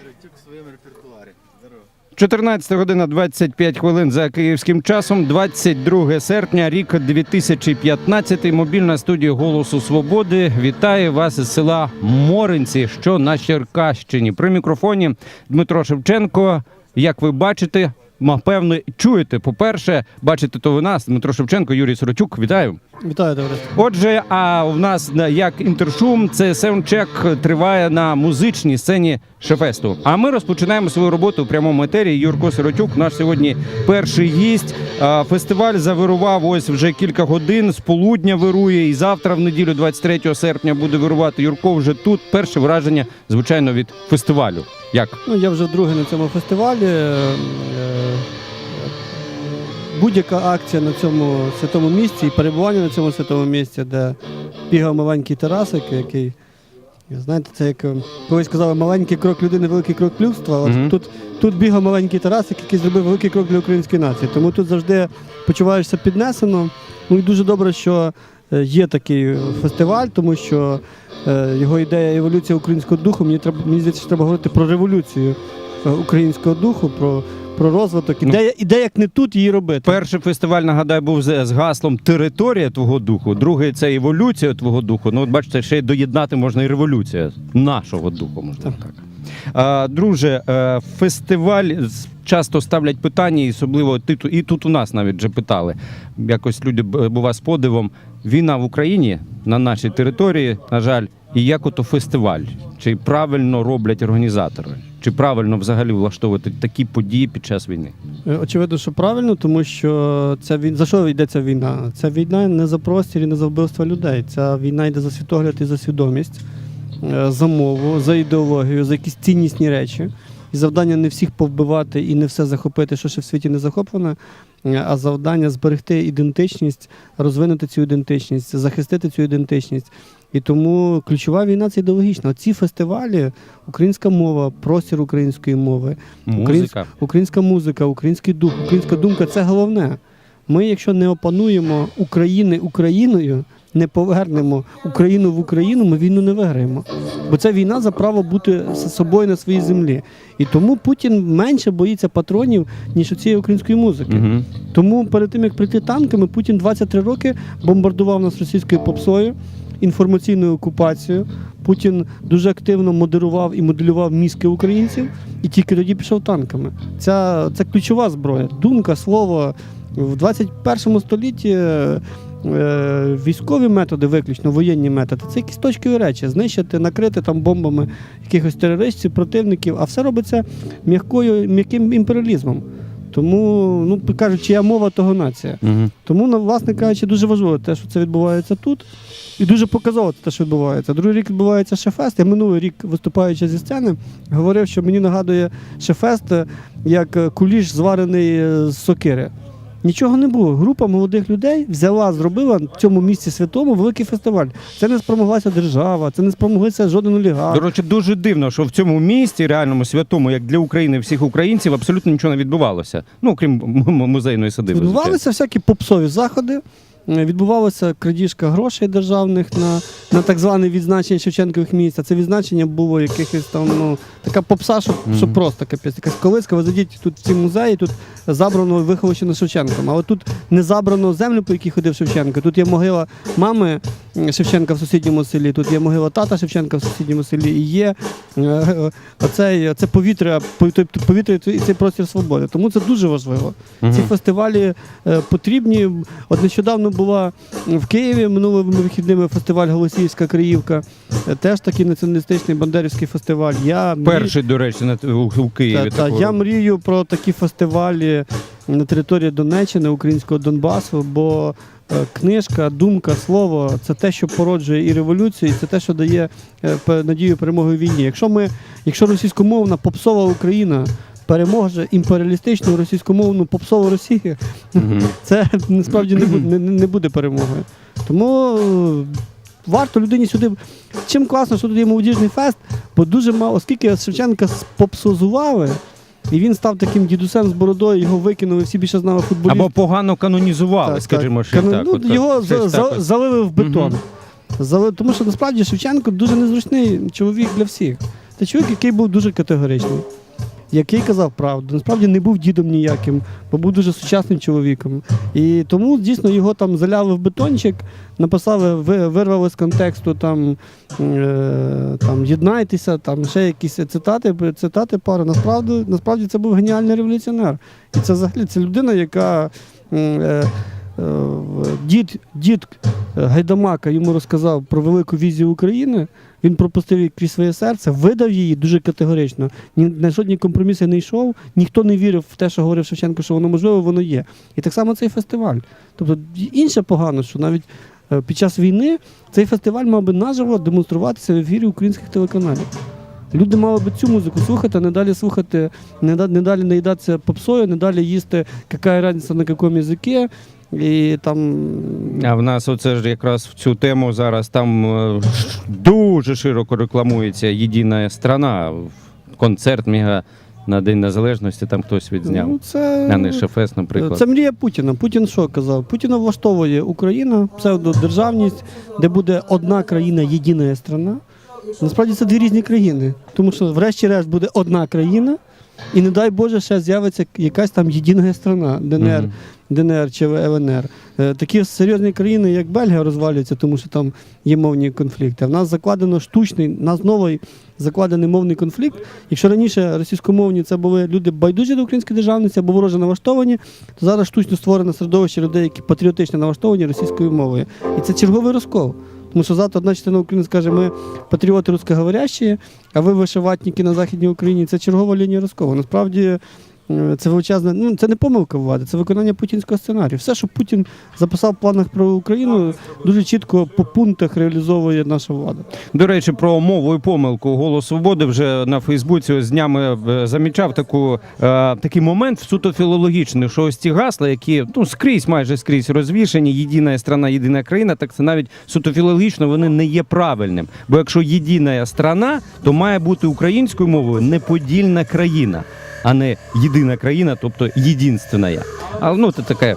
Сиротюк в своєму репертуарі. Здорово. 14 година 25 хвилин за київським часом, 22 серпня, рік 2015. Мобільна студія Голосу Свободи вітає вас із села Моринці, що на Черкащині. При мікрофоні Дмитро Шевченко. Як ви бачите, напевно, чуєте. По-перше, бачите то ви нас, Дмитро Шевченко, Юрій Сорочук. Вітаю. Вітаю, товариство. Отже, а в нас як інтершум, це саундчек триває на музичній сцені Шефесту. А ми розпочинаємо свою роботу у прямому етері. Юрко Сиротюк, наш сьогодні перший гість. Фестиваль завирував ось вже кілька годин. З полудня вирує, і завтра, в неділю, 23 серпня, буде вирувати. Юрко вже тут. Перше враження, звичайно, від фестивалю. Як? Ну, я вже вдруге на цьому фестивалі. Е, Будь-яка акція на цьому святому місці і перебування на цьому святому місці, де бігав маленький Тарасик, який, знаєте, це як е, колись казали, маленький крок людини, великий крок людства. От Мгм. тут, тут бігав маленький Тарасик, який зробив великий крок для української нації. Тому тут завжди почуваєшся піднесено. Ну і дуже добре, що е, є такий фестиваль, тому що е, його ідея еволюція українського духу. Мені треба мені здається, що треба говорити про революцію українського духу, про, про розвиток. Ну, Ідея, ідея, як не тут її робити. Перший фестиваль, нагадаю, був з, з гаслом Територія твого духу. Другий це еволюція твого духу. Ну, от бачите, ще й доєднати можна і революція нашого духу, можна так. А, друже, е, фестиваль часто ставлять питання, і особливо ти і тут у нас навіть вже питали. Якось люди бува з подивом. Війна в Україні на нашій території, на жаль, і як ото фестиваль? Чи правильно роблять організатори? Чи правильно взагалі влаштовувати такі події під час війни? Е, Очевидно, що правильно, тому що ця війна за що йдеться війна? Ця війна не за простір і не за вбивство людей. Ця війна йде за світогляд і за свідомість, е, за мову, за ідеологію, за якісь ціннісні речі. І завдання не всіх повбивати і не все захопити, що ще в світі не захоплено, е, а завдання зберегти ідентичність, розвинути цю ідентичність, захистити цю ідентичність. І тому ключова війна це ідеологічна. Ці фестивалі, українська мова, простір української мови, Музика. Українська музика, український дух, українська думка це головне. Ми, якщо не опануємо України Україною, не повернемо Україну в Україну, ми війну не виграємо. Бо це війна за право бути собою на своїй землі. І тому Путін менше боїться патронів, ніж цієї української музики. Угу. Тому перед тим як прийти танками, Путін 23 роки бомбардував нас російською попсою, інформаційною окупацією. Путін дуже активно модерував і моделював мізки українців, і тільки тоді пішов танками. Ця це ключова зброя. Думка, слово в 21 столітті. е, Військові методи, виключно воєнні методи, це якісь точкові речі. Знищити, накрити там бомбами якихось терористів, противників, а все робиться м'якою, м'яким імперіалізмом. Тому, ну кажуть, чия мова, того нація. Угу. Тому, ну, власне кажучи, дуже важливо те, що це відбувається тут. І дуже показово те, що відбувається. Другий рік відбувається Шефест. Я минулий рік, виступаючи зі сцени, говорив, що мені нагадує Шефест е, як е, куліш зварений е, з сокири. Нічого не було. Група молодих людей взяла, зробила в цьому місці святому великий фестиваль. Це не спромоглася держава, це не спромоглися жоден олігарх. До речі, дуже дивно, що в цьому місті, реальному святому, як для України всіх українців, абсолютно нічого не відбувалося. Ну, крім музейної садиби. Відбувалися всякі попсові заходи. Відбувалася крадіжка грошей державних на, на так зване відзначення Шевченкових місць. А Це відзначення було якихось там, ну, така попса, що, що просто капець. Якась колиска, ви зайдіть тут в ці музеї, тут забрано виховощено Шевченком. Але тут не забрано землю, по якій ходив Шевченко. Тут є могила мами Шевченка в сусідньому селі, тут є могила тата Шевченка в сусідньому селі. І є е, е, оцей, це повітря, повітря і цей простір свободи. Тому це дуже важливо. Мгм. Ці фестивалі е, потрібні. От нещодавно була в Києві минулими вихідними фестиваль Голосіївська Криївка. Теж такий націоналістичний бандерівський фестиваль. Я Перший, до речі, у, Києві. та, та, я мрію про такі фестивалі на території Донеччини, українського Донбасу, бо книжка, думка, слово це те, що породжує і революцію, і це те, що дає е, надію перемоги в війні. Якщо ми, якщо російськомовна попсова Україна переможе імперіалістичну російськомовну попсову Росію, Мгм. це насправді не буде, не, не буде перемогою. Тому е, варто людині сюди. Чим класно, що тут є молодіжний фест, бо дуже мало, оскільки Шевченка попсозували, і він став таким дідусем з бородою, його викинули, всі більше знали футболіст. Або погано канонізували, Так, скажімо, так. що так. ну, от його за- так залили в бетон. Угу. Зали- Тому що насправді Шевченко дуже незручний чоловік для всіх. Це чоловік, який був дуже категоричний, який казав правду. Насправді не був дідом ніяким, бо був дуже сучасним чоловіком. І тому дійсно його там заляли в бетончик, написали, вирвали з контексту там, е, там єднайтеся, там ще якісь цитати, цитати пари. Насправді, насправді це був геніальний революціонер. І це взагалі це людина, яка. Е, Дід, дід е, Гайдамака йому розказав про велику візію України. Він пропустив її крізь своє серце, видав її дуже категорично. Ні на жодні компроміси не йшов, ніхто не вірив в те, що говорив Шевченко, що воно можливо, воно є. І так само цей фестиваль. Тобто інше погано, що навіть е, під час війни цей фестиваль мав би наживо демонструватися в ефірі українських телеканалів. Люди мали би цю музику слухати, а не далі слухати, не далі наїдатися попсою, не далі їсти, яка різниця на якому язикі. І там А в нас оце ж якраз в цю тему зараз там е, дуже широко рекламується єдина страна. Концерт мега на День Незалежності, там хтось відзняв. Ну, це, А не Шефес, наприклад. це мрія Путіна. Путін що казав? Путіна влаштовує Україна, псевдодержавність, де буде одна країна, єдина страна. Насправді це дві різні країни. Тому що, врешті-решт, буде одна країна, і не дай Боже, ще з'явиться якась там єдина страна, ДНР. Мгм. ДНР чи ЛНР. Е, Такі серйозні країни, як Бельгія, розвалюються, тому що там є мовні конфлікти. В нас закладено штучний, нас новий закладений мовний конфлікт. Якщо раніше російськомовні це були люди байдужі до української державності або вороже налаштовані, то зараз штучно створено середовище людей, які патріотично налаштовані російською мовою. І це черговий розкол. Тому що завтра одна частина України скаже, ми патріоти русскоговорящі, а ви вишиватники на Західній Україні. Це чергова лінія розколу. Насправді Це величезне, ну це не помилка влади, це виконання путінського сценарію. Все, що Путін записав в планах про Україну, дуже чітко по пунктах реалізовує наша влада. До речі, про мову і помилку Голос Свободи вже на Фейсбуці ось днями е, замічав таку, е, такий момент суто філологічний, що ось ці гасла, які ну скрізь, майже скрізь розвішені, єдина страна, єдина країна, так це навіть суто філологічно вони не є правильним. Бо якщо єдина страна, то має бути українською мовою неподільна країна, а не єдина країна, тобто єдинственна. Але ну це таке.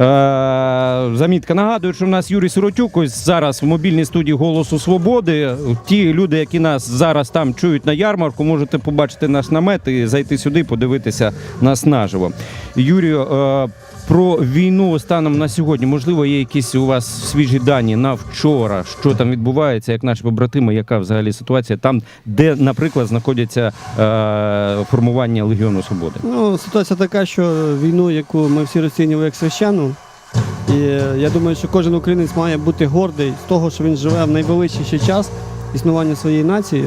Е, замітка. Нагадую, що в нас Юрій Сиротюк ось зараз в мобільній студії Голосу Свободи. Ті люди, які нас зараз там чують на ярмарку, можете побачити наш намет і зайти сюди, подивитися нас наживо. Юрію, е, про війну станом на сьогодні, можливо, є якісь у вас свіжі дані на вчора, що там відбувається, як наші побратими, яка взагалі ситуація там, де, наприклад, знаходяться е, формування Легіону Свободи. Ну, ситуація така, що війну, яку ми всі розцінюємо як священну, і я думаю, що кожен українець має бути гордий з того, що він живе в найвеличніший час існування своєї нації,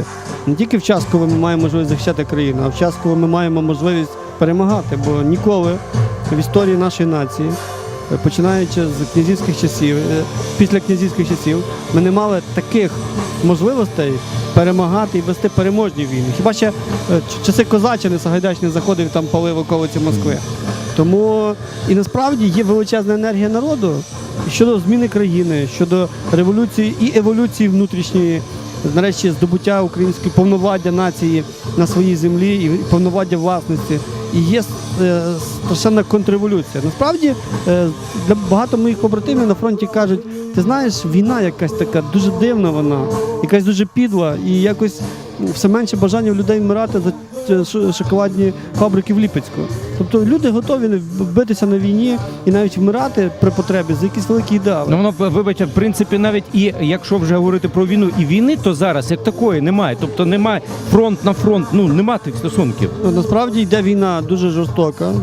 не тільки в час, коли ми маємо можливість захищати країну, а в час, коли ми маємо можливість перемагати. Бо ніколи в історії нашої нації, е, починаючи з князівських часів, е, після князівських часів, ми не мали таких можливостей перемагати і вести переможні війни. Хіба ще е, часи Козаччини Сагайдачний заходив там палив околиці Москви. Тому і насправді є величезна енергія народу щодо зміни країни, щодо революції і еволюції внутрішньої, нарешті здобуття української повновладдя нації на своїй землі і повновладдя власності. І є е, страшенна контрреволюція. Насправді е, для багато моїх побратимів на фронті кажуть, ти знаєш, війна якась така дуже дивна вона, якась дуже підла, і якось все менше бажання у людей вмирати за е, шоколадні фабрики в Ліпецьку. Тобто люди готові битися на війні і навіть вмирати при потребі за якісь великі ідеали. Ну воно вибачте, в принципі, навіть і якщо вже говорити про війну і війни, то зараз як такої немає. Тобто немає фронт на фронт, ну нема тих стосунків. Ну, Насправді йде війна дуже жорстока.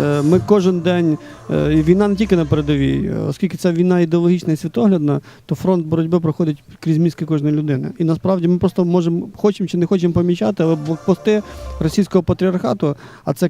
Е, Ми кожен день е, і війна не тільки на передовій, оскільки ця війна ідеологічна і світоглядна, то фронт боротьби проходить крізь мізки кожної людини. І насправді ми просто можемо, хочемо чи не хочемо помічати, але блокпости російського патріархату, а це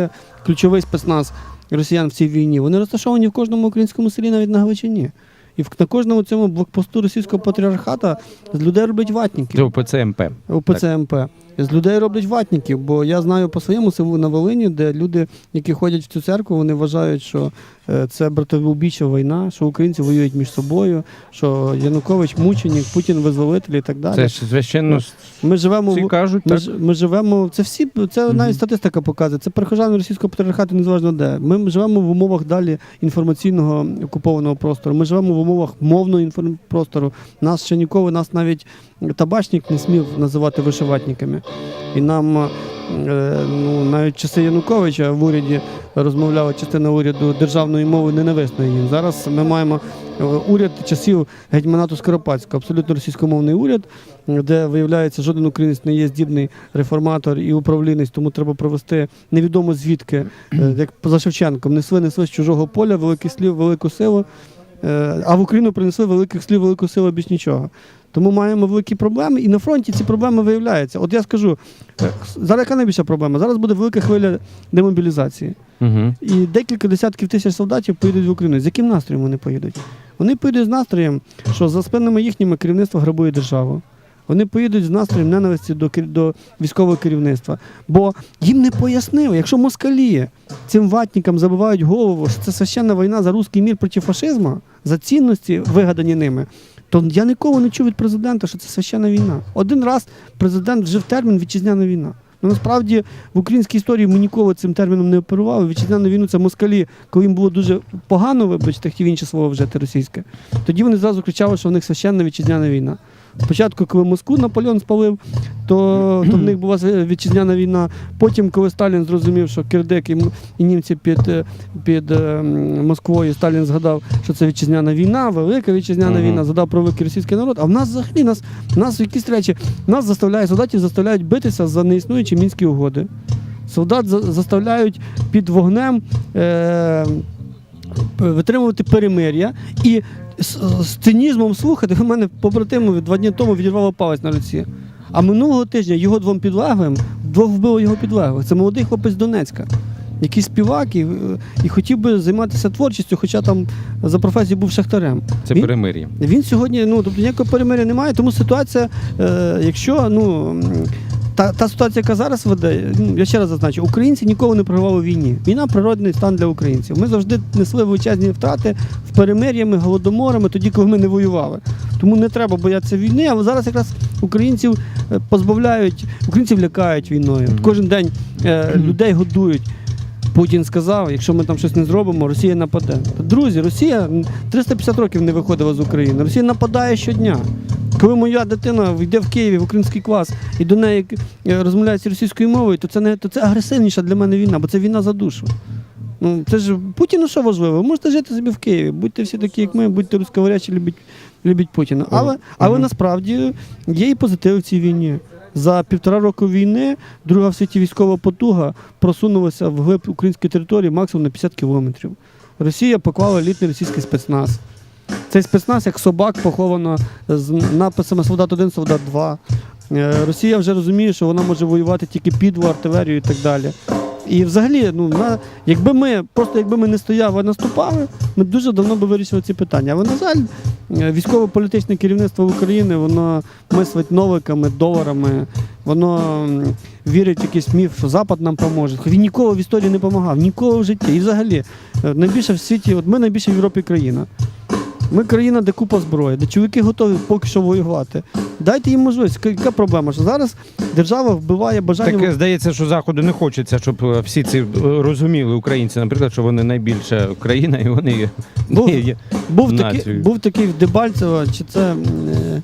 ключовий, ключовий спецназ росіян в цій війні. Вони розташовані в кожному українському селі, навіть на Галичині. І в- на кожному цьому блокпосту російського патріархата з людей роблять ватніки. Це ОПЦ МП. ОПЦ МП. З людей роблять ватників, бо я знаю по своєму селу на Волині, де люди, які ходять в цю церкву, вони вважають, що е, це братовбійча війна, що українці воюють між собою, що Янукович мученик, Путін визволитель і так далі. Це ж священно Ми живемо всі кажуть, ми, так? ми живемо. Це всі це навіть статистика показує. Це прихожани російського патріархату, незважно де. Ми живемо в умовах далі інформаційного окупованого простору. Ми живемо в умовах мовного інформпростору. Нас ще ніколи, нас навіть табачник не смів називати вишиватниками. І нам е, ну, навіть часи Януковича в уряді розмовляла частина уряду державною мовою ненависною їм. Зараз ми маємо е, уряд часів гетьманату Скоропадського, абсолютно російськомовний уряд, де виявляється, жоден українець не є здібний реформатор і управлінець, тому треба провести невідомо звідки, е, як за Шевченком, несли, несли з чужого поля, великих слів, велику силу. Е, А в Україну принесли великих слів, велику силу більш нічого. Тому маємо великі проблеми, і на фронті ці проблеми виявляються. От я скажу, е, зараз яка найбільша проблема? Зараз буде велика хвиля демобілізації. Угу. І декілька десятків тисяч солдатів поїдуть в Україну. З яким настроєм вони поїдуть? Вони поїдуть з настроєм, що за спинами їхніми керівництво грабує державу. Вони поїдуть з настроєм ненависті до, до військового керівництва. Бо їм не пояснили, якщо москалі цим ватникам забивають голову, що це священна війна за русський мір проти фашизму, за цінності, вигадані ними, то я ніколи не чув від президента, що це священна війна. Один раз президент вжив термін вітчизняна війна. Ну насправді в українській історії ми ніколи цим терміном не оперували. Вітчизняну війну це москалі, коли їм було дуже погано, вибачте, хотів інше слово вжити російське. Тоді вони зразу кричали, що в них священна вітчизняна війна. Спочатку, коли Москву Наполеон спалив, то, то в них була вітчизняна війна. Потім, коли Сталін зрозумів, що кирдик і, і німці під, е, під е, Москвою, Сталін згадав, що це вітчизняна війна, велика вітчизняна Мгм. війна, згадав про великий російський народ. А в нас взагалі нас, нас якісь речі, нас заставляють солдатів заставляють битися за неіснуючі мінські угоди. Солдат за- заставляють під вогнем. Е, Витримувати перемир'я і з, з цинізмом слухати. У мене побратимові два дні тому відірвало палець на руці. А минулого тижня його двом підлеглим, двох вбило його підлеглих. Це молодий хлопець з Донецька, який співак і, і хотів би займатися творчістю, хоча там за професією був шахтарем. Це Він- перемир'я. він сьогодні, ну тобто ніякого перемиря немає, тому ситуація, е, якщо ну. Та, та ситуація, яка зараз веде, ну, я ще раз зазначу, українці ніколи не програвали війні. Війна природний стан для українців. Ми завжди несли величезні втрати в перемир'ями, голодоморами, тоді, коли ми не воювали. Тому не треба боятися війни, але зараз якраз українців е, позбавляють, українців лякають війною. От кожен день е, людей годують. Путін сказав, якщо ми там щось не зробимо, Росія нападе. Друзі, Росія 350 років не виходила з України. Росія нападає щодня. Коли моя дитина йде в Києві в український клас і до неї е, розмовляється російською мовою, то це не то це агресивніша для мене війна, бо це війна за душу. Ну це ж Путіну що важливо? Ви можете жити собі в Києві, будьте всі такі, як ми, будьте руссковорячі, любіть, любіть Путіна. Але, але насправді є і позитив в цій війні. За півтора року війни друга в світі військова потуга просунулася в глиб української території максимум на 50 кілометрів. Росія поклала елітний російський спецназ. Цей спецназ як собак поховано з написами Солдат 1, солдат 2. Е, Росія вже розуміє, що вона може воювати тільки підлу артилерію і так далі. І взагалі, ну на якби ми просто якби ми не стояли, а наступали, ми дуже давно би вирішили ці питання. Але на жаль, е, військово-політичне керівництво України воно мислить новиками, доларами, воно вірить в якийсь міф, що Запад нам поможе. Він ніколи в історії не допомагав, ніколи в житті. І взагалі, е, найбільше в світі, от ми найбільше в Європі країна. Ми країна, де купа зброї, де чоловіки готові поки що воювати. Дайте їм можливість. Яка- проблема? Що зараз держава вбиває бажання. Так здається, що заходу не хочеться, щоб е, всі ці е, розуміли українці, наприклад, що вони найбільша країна і вони є- Був- є. Був такий, був такий в Дебальцево, чи це. Е,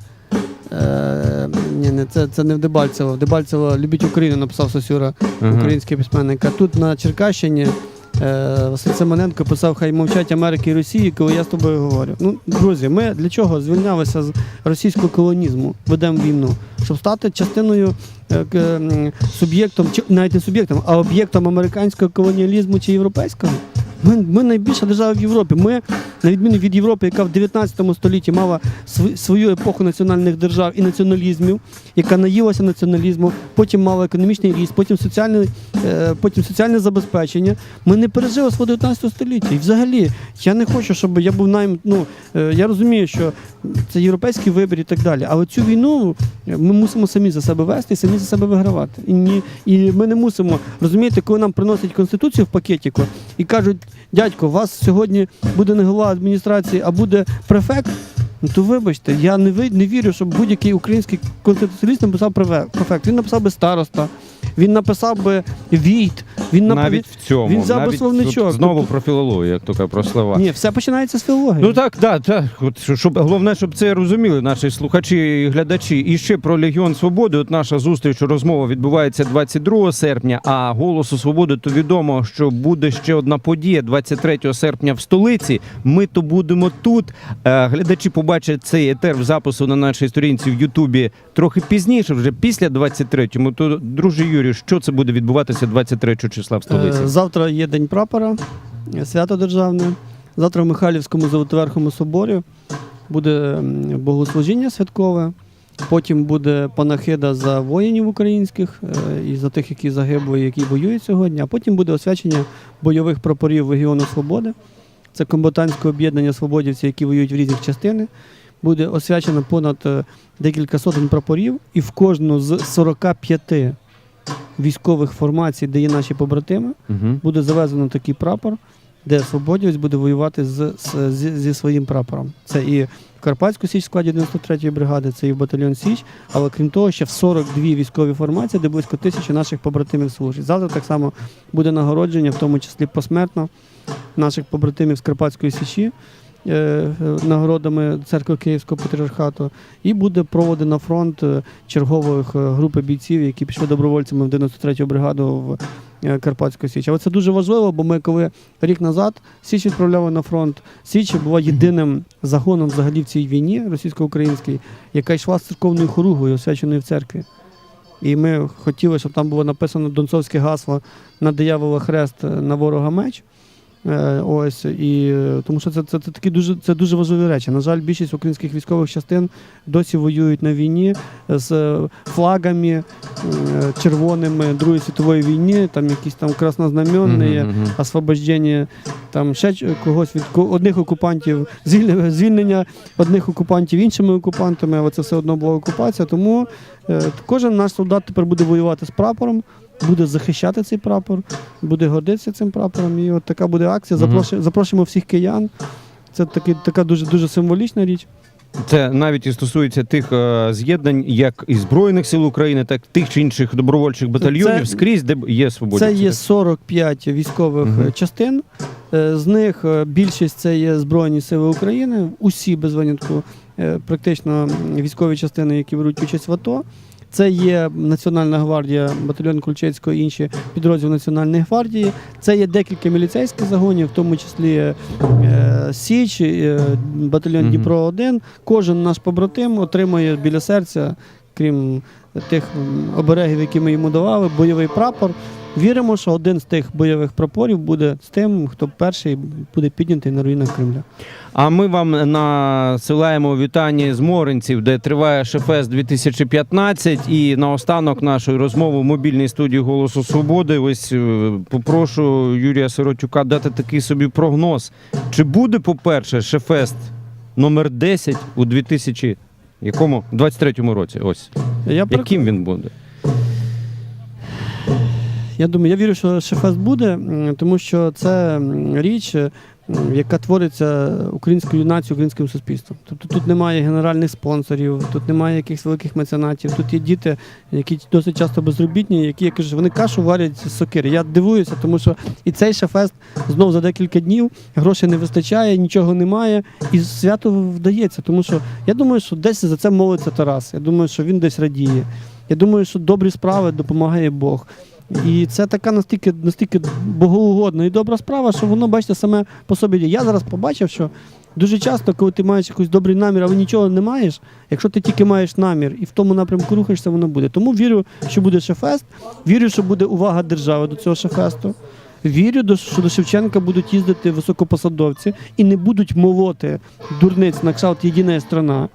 е, ні, не, це, це не в Дебальцево. В Дебальцево Любіть Україну написав Сосюра, Ага. український письменник. А тут на Черкащині Василь Семененко писав Хай мовчать Америки і Росії, коли я з тобою говорю. Ну, друзі, ми для чого звільнялися з російського колонізму, ведемо війну, щоб стати частиною е, суб'єктом, чи навіть не суб'єктом, а об'єктом американського колоніалізму чи європейського. Ми, ми найбільша держава в Європі. Ми на відміну від Європи, яка в 19 столітті мала свою епоху національних держав і націоналізмів, яка наїлася націоналізму, потім мала економічний ріст, потім соціальне, е, потім соціальне забезпечення. Ми не пережили свого 19 століття. І взагалі, я не хочу, щоб я був найм. Ну е, я розумію, що це європейський вибір і так далі. Але цю війну ми мусимо самі за себе вести і самі за себе вигравати. І ні, і ми не мусимо розумієте, коли нам приносять конституцію в пакетіку і кажуть, дядько, у вас сьогодні буде не голова адміністрації, а буде префект. Ну то вибачте, я не ви- не вірю, щоб будь-який український конституціаліст написав префект. Він написав би староста, він написав би війт, він написав. Навіть в цьому. він взяв би навіть словничок. тут Знову Тобто- про філологію, як кажуть, про слова. Ні, все починається з філології. Ну так, так, так. От, що- щоб, головне, щоб це розуміли наші слухачі і глядачі. І ще про Легіон Свободи. От наша зустріч, розмова відбувається 22 серпня, а Голосу Свободи то відомо, що буде ще одна подія 23 серпня в столиці. Ми то будемо тут. Е, Глядачі побачать цей етер в запису на нашій сторінці в Ютубі трохи пізніше, вже після 23-му. То, друже Юрію, що це буде відбуватися 23 числа в столиці? Е, Завтра є День прапора, е, свято державне. Завтра в Михайлівському Золотоверхому соборі буде богослужіння святкове. Потім буде панахида за воїнів українських е, і за тих, які загибли, які воюють сьогодні. А потім буде освячення бойових прапорів Легіону Свободи. Це комбатантське об'єднання свободівців, які воюють в різних частини. Буде освячено понад декілька сотень прапорів, і в кожну з 45 військових формацій, де є наші побратими, Угу. буде завезено такий прапор, де свободівець буде воювати з, з, зі, зі своїм прапором. Це і Карпатську Січ в складі 93-ї бригади, це і батальйон Січ, але крім того, ще в 42 військові формації, де близько тисячі наших побратимів служить. Завтра так само буде нагородження, в тому числі посмертно, наших побратимів з Карпатської Січі. Е, Нагородами церкви Київського патріархату, і буде проводена фронт е, чергових е, групи бійців, які пішли добровольцями в 93-ю бригаду в Карпатську Січ. Але це дуже важливо, бо ми коли рік назад Січ відправляли на фронт, Січ була єдиним загоном взагалі в цій війні російсько-українській, яка йшла з церковною хоругою, освяченою в церкві. І ми хотіли, щоб там було написано донцовське гасло на диявола хрест, на ворога меч. Е, Ось і е, тому, що це, це, це такі дуже це дуже важливі речі. На жаль, більшість українських військових частин досі воюють на війні з е, флагами е, червоними Другої світової війни, там якісь там краснознаменні, Мгм, мгм. освобождення там ще когось від одних окупантів, звільнення, одних окупантів іншими окупантами, але це все одно була окупація. Тому кожен наш солдат тепер буде воювати з прапором, буде захищати цей прапор, буде гордитися цим прапором. І от така буде акція. Запрошуємо, запрошуємо всіх киян. Це таки, така дуже дуже символічна річ. Це навіть і стосується тих е, з'єднань, як і Збройних сил України, так і тих чи інших добровольчих батальйонів Це- скрізь, де б є свобода. Це є 45 військових е, частин. Е, З них е, більшість це є Збройні Сили України, усі без винятку, е, практично м, військові частини, які беруть участь в АТО. Це є Національна гвардія, батальйон Кульчецького і інші підрозділи Національної гвардії. Це є декілька міліцейських загонів, в тому числі е, Січ, е, батальйон. Дніпро 1 Кожен наш побратим отримує біля серця, крім тих оберегів, які ми йому давали, бойовий прапор. Віримо, що один з тих бойових прапорів буде з тим, хто перший буде піднятий на руїнах Кремля. А ми вам насилаємо вітання з Моринців, де триває Шефест 2015. І наостанок нашої розмови в мобільній студії Голосу Свободи. Ось е, попрошу Юрія Сиротюка дати такий собі прогноз. Чи буде, по-перше, Шефест номер 10 у 2000 якому 23-му році? Ось Я, яким він буде? Я думаю, я вірю, що Шефест буде, тому що це річ, е, яка твориться українською нацією, українським суспільством. Тобто тут немає генеральних спонсорів, тут немає якихось великих меценатів. Тут є діти, які досить часто безробітні, які я кажу, вони кашу варять з сокири. Я дивуюся, тому що і цей Шефест знов за декілька днів грошей не вистачає, нічого немає, і свято вдається. Тому що я думаю, що десь за це молиться Тарас. Я думаю, що він десь радіє. Я думаю, що добрі справи допомагає Бог. І це така настільки, настільки богоугодна і добра справа, що воно, бачите, саме по собі. Я зараз побачив, що дуже часто, коли ти маєш якийсь добрий намір, але нічого не маєш, якщо ти тільки маєш намір і в тому напрямку рухаєшся, воно буде. Тому вірю, що буде шефест, вірю, що буде увага держави до цього шефесту. Вірю, що до Шевченка будуть їздити високопосадовці і не будуть молоти дурниць на кшалт єдина страна.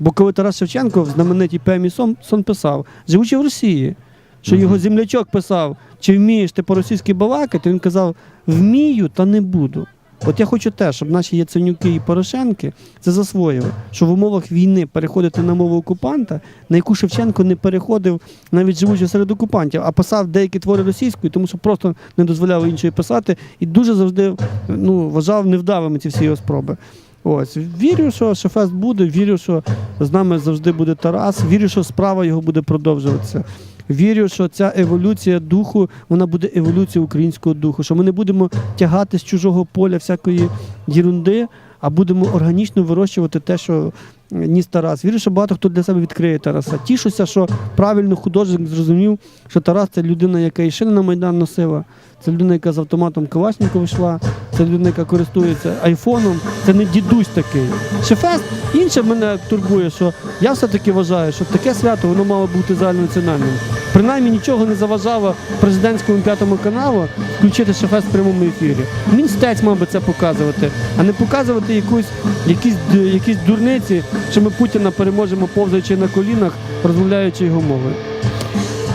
Бо коли Тарас Шевченко в знаменитій поемі сон, сон писав, живучи в Росії, що його землячок писав, чи вмієш ти по-російськи балакати, він казав: вмію, та не буду. От я хочу те, щоб наші Яценюки і Порошенки це засвоїли, що в умовах війни переходити на мову окупанта, на яку Шевченко не переходив, навіть живучи серед окупантів, а писав деякі твори російською, тому що просто не дозволяв іншої писати, і дуже завжди ну, вважав невдалими ці всі його спроби. Ось вірю, що Шефест буде, вірю, що з нами завжди буде Тарас, вірю, що справа його буде продовжуватися. Вірю, що ця еволюція духу вона буде еволюцією українського духу, що ми не будемо тягати з чужого поля всякої єрунди, а будемо органічно вирощувати те, що ніс Тарас. Вірю, що багато хто для себе відкриє Тараса. Тішуся, що правильно художник зрозумів, що Тарас це людина, яка і шини на Майдан носила, це людина, яка з автоматом Калашникова йшла, це людина, яка користується айфоном, це не дідусь такий. Шефест інше мене турбує, що я все-таки вважаю, що таке свято воно мало бути загальнонаціональним. Принаймні нічого не заважало президентському п'ятому каналу включити шефест в прямому ефірі. Мінстець мав би це показувати, а не показувати якусь, якісь, якісь дурниці, що ми Путіна переможемо повзаючи на колінах, розмовляючи його мовою.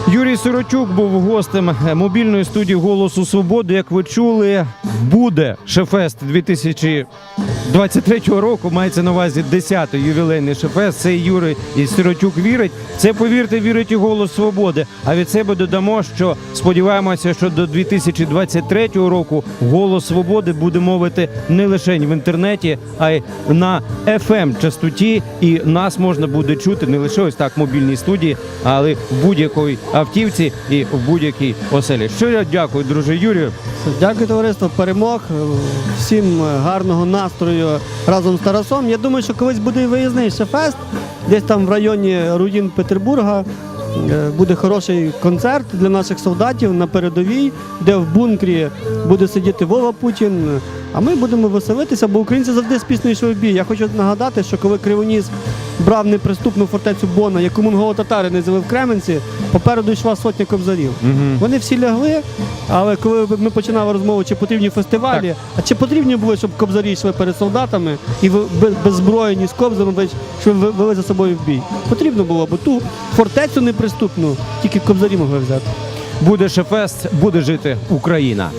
Юрій Сиротюк був гостем е, мобільної студії Голосу Свободи. Як ви чули, буде Шефест 2023 року. Мається на увазі 10-й ювілейний Шефест. Це Юрій і Сиротюк вірить. Це повірте, вірить і голос свободи. А від себе додамо, що сподіваємося, що до 2023 року голос свободи буде мовити не лише в інтернеті, а й на fm частоті. І нас можна буде чути не лише ось так в мобільній студії, але будь-якій автівці і в будь-якій оселі. Щиро дякую, друже Юрію. Дякую, товариство. Перемог. Всім гарного настрою разом з Тарасом. Я думаю, що колись буде виїзний шефест, десь там в районі руїн Петербурга. Е, Буде хороший концерт для наших солдатів на передовій, де в бункері буде сидіти Вова Путін. А ми будемо веселитися, бо українці завжди з піснею йшли в бій. Я хочу нагадати, що коли Кривоніс брав неприступну фортецю Бона, яку монголо-татари не взяли в Кременці, попереду йшла сотня кобзарів. Вони всі лягли, але коли ми починали розмову, чи потрібні фестивалі, а чи потрібні були, щоб кобзарі йшли перед солдатами і ви- без- беззброєні з кобзами, ви- щоб ви- вели за собою в бій. Потрібно було, бо ту фортецю неприступну тільки кобзарі могли взяти. Буде Шефест, буде жити Україна.